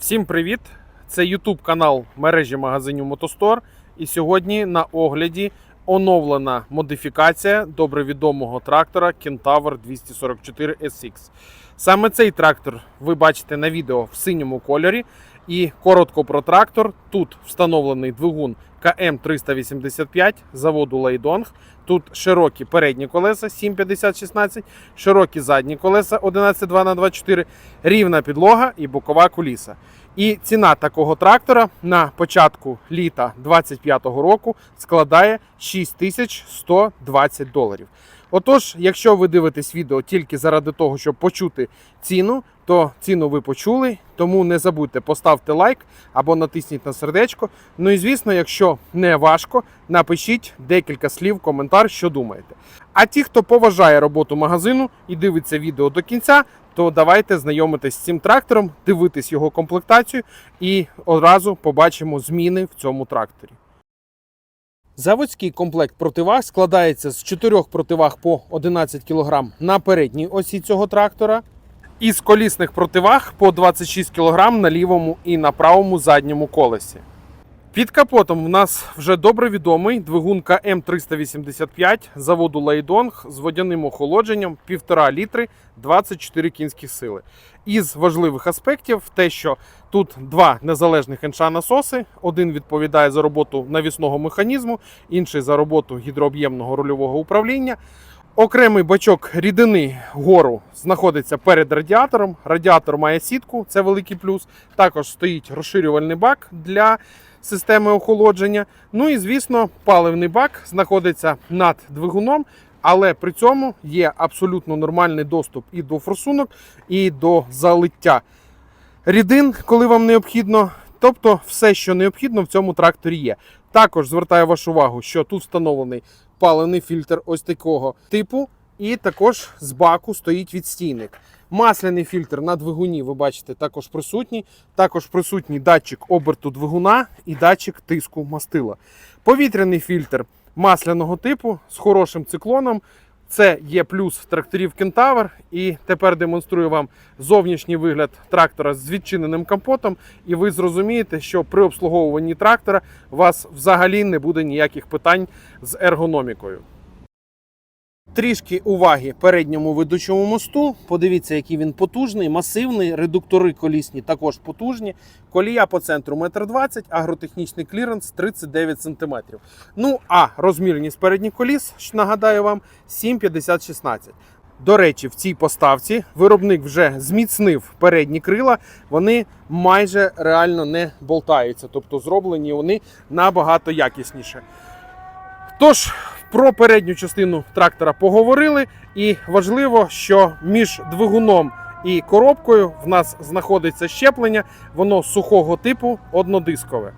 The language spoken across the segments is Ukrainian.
Всім привіт! Це YouTube канал мережі магазинів Мотостор. І сьогодні на огляді оновлена модифікація добре відомого трактора Kentaur 244 SX. Саме цей трактор ви бачите на відео в синьому кольорі. І коротко про трактор. Тут встановлений двигун КМ385 заводу Лейдонг. Тут широкі передні колеса 750-16, широкі задні колеса 11,2 на 24, рівна підлога і бокова куліса. І ціна такого трактора на початку літа 2025 року складає 6120 доларів. Отож, якщо ви дивитесь відео тільки заради того, щоб почути ціну, то ціну ви почули. Тому не забудьте поставте лайк або натисніть на сердечко. Ну і звісно, якщо не важко, напишіть декілька слів, коментар, що думаєте. А ті, хто поважає роботу магазину і дивиться відео до кінця, то давайте знайомитись з цим трактором, дивитись його комплектацію і одразу побачимо зміни в цьому тракторі. Заводський комплект противаг складається з чотирьох противаг по 11 кг на передній осі цього трактора. І з колісних противаг по 26 кг на лівому і на правому задньому колесі. Під капотом в нас вже добре відомий двигун КМ385 заводу Лейдонг з водяним охолодженням 1,5 літри 24 кінські сили. Із важливих аспектів те, що тут два незалежних енша насоси. Один відповідає за роботу навісного механізму, інший за роботу гідрооб'ємного рульового управління. Окремий бачок рідини гору знаходиться перед радіатором. Радіатор має сітку, це великий плюс. Також стоїть розширювальний бак для системи охолодження. Ну і звісно, паливний бак знаходиться над двигуном, але при цьому є абсолютно нормальний доступ і до форсунок, і до залиття рідин, коли вам необхідно. Тобто, все, що необхідно в цьому тракторі є. Також звертаю вашу увагу, що тут встановлений паливний фільтр ось такого типу, і також з баку стоїть відстійник. Масляний фільтр на двигуні, ви бачите, також присутній. Також присутній датчик оберту двигуна і датчик тиску мастила. Повітряний фільтр масляного типу з хорошим циклоном. Це є плюс тракторів Кентавр. І тепер демонструю вам зовнішній вигляд трактора з відчиненим капотом. І ви зрозумієте, що при обслуговуванні трактора у вас взагалі не буде ніяких питань з ергономікою. Трішки уваги передньому ведучому мосту. Подивіться, який він потужний, масивний. Редуктори колісні також потужні. Колія по центру 1,20 м, агротехнічний кліренс 39 см. Ну а розмірність передніх коліс, нагадаю вам, 7,50-16. До речі, в цій поставці виробник вже зміцнив передні крила, вони майже реально не болтаються, тобто зроблені вони набагато якісніше. Тож, про передню частину трактора поговорили, і важливо, що між двигуном і коробкою в нас знаходиться щеплення, воно сухого типу однодискове.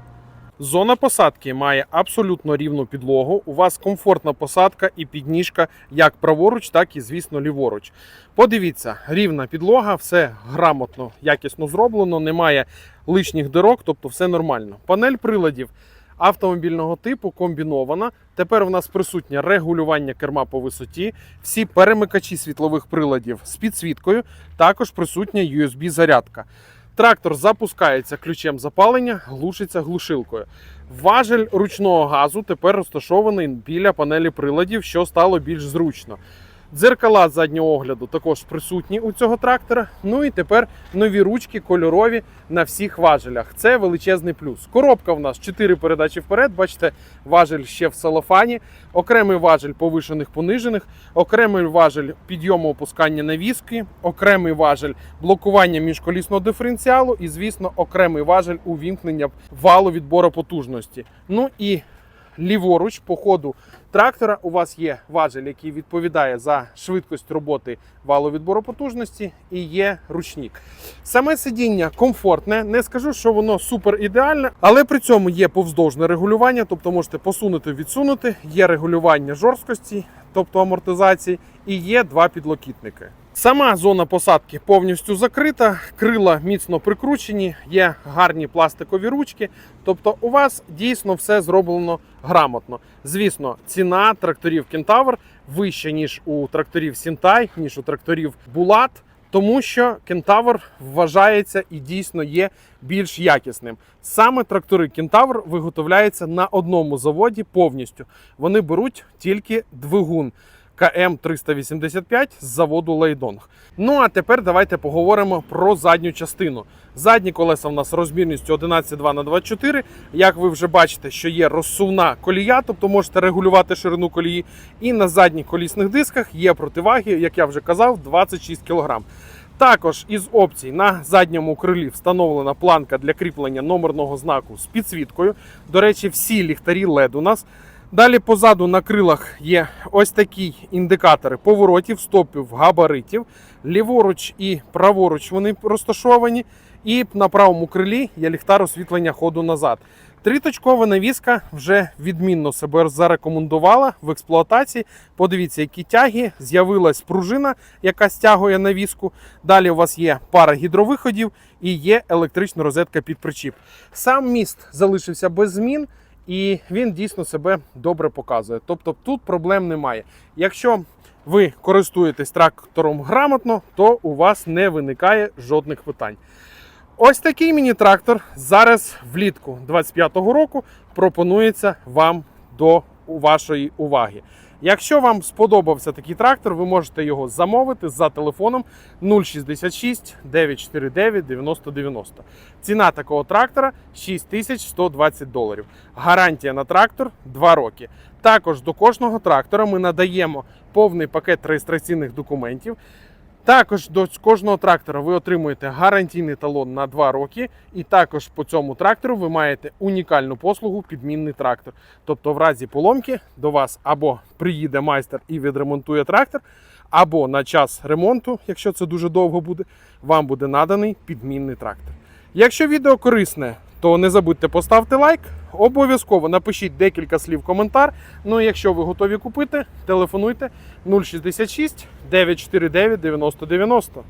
Зона посадки має абсолютно рівну підлогу. У вас комфортна посадка і підніжка як праворуч, так і, звісно, ліворуч. Подивіться, рівна підлога, все грамотно, якісно зроблено, немає лишніх дирок, тобто все нормально. Панель приладів автомобільного типу комбінована. Тепер в нас присутнє регулювання керма по висоті, всі перемикачі світлових приладів з підсвіткою, також присутня USB-зарядка. Трактор запускається ключем запалення, глушиться глушилкою. Важель ручного газу тепер розташований біля панелі приладів, що стало більш зручно. Дзеркала заднього огляду також присутні у цього трактора. Ну і тепер нові ручки кольорові на всіх важелях. Це величезний плюс. Коробка в нас 4 передачі вперед. Бачите, важель ще в салофані, окремий важель повишених понижених, окремий важель підйому опускання навіски, окремий важель блокування міжколісного диференціалу і, звісно, окремий важель увімкнення валу відбору потужності. Ну і ліворуч по ходу трактора у вас є важель, який відповідає за швидкість роботи валу відбору потужності, і є ручник. Саме сидіння комфортне, не скажу, що воно супер ідеальне, але при цьому є повздовжне регулювання, тобто можете посунути, відсунути, є регулювання жорсткості, тобто амортизації, і є два підлокітники. Сама зона посадки повністю закрита, крила міцно прикручені, є гарні пластикові ручки. Тобто, у вас дійсно все зроблено грамотно. Звісно, ціна тракторів Кентавр вища, ніж у тракторів Сінтай, ніж у тракторів Булат. тому що кентавр вважається і дійсно є більш якісним. Саме трактори кентавр виготовляються на одному заводі повністю. Вони беруть тільки двигун. КМ 385 з заводу Лейдонг. Ну а тепер давайте поговоримо про задню частину. Задні колеса в нас розмірністю 11,2 на 24. Як ви вже бачите, що є розсувна колія, тобто можете регулювати ширину колії. І на задніх колісних дисках є противаги, як я вже казав, 26 кг. Також із опцій на задньому крилі встановлена планка для кріплення номерного знаку з підсвіткою. До речі, всі ліхтарі LED у нас. Далі позаду на крилах є ось такі індикатори поворотів, стопів, габаритів. Ліворуч і праворуч вони розташовані. І на правому крилі є ліхтар освітлення ходу назад. Триточкова навіска вже відмінно себе зарекомендувала в експлуатації. Подивіться, які тяги. З'явилась пружина, яка стягує навіску. Далі у вас є пара гідровиходів і є електрична розетка під причіп. Сам міст залишився без змін. І він дійсно себе добре показує. Тобто тут проблем немає. Якщо ви користуєтесь трактором грамотно, то у вас не виникає жодних питань. Ось такий міні-трактор зараз влітку 25-го року пропонується вам до вашої уваги. Якщо вам сподобався такий трактор, ви можете його замовити за телефоном 066 949 9090. Ціна такого трактора 6120 доларів. Гарантія на трактор 2 роки. Також до кожного трактора ми надаємо повний пакет реєстраційних документів. Також до кожного трактора ви отримуєте гарантійний талон на 2 роки, і також по цьому трактору ви маєте унікальну послугу підмінний трактор. Тобто, в разі поломки до вас або приїде майстер і відремонтує трактор, або на час ремонту, якщо це дуже довго буде, вам буде наданий підмінний трактор. Якщо відео корисне, то не забудьте поставити лайк. Обов'язково напишіть декілька слів коментар. Ну і якщо ви готові купити, телефонуйте 066 949 9090.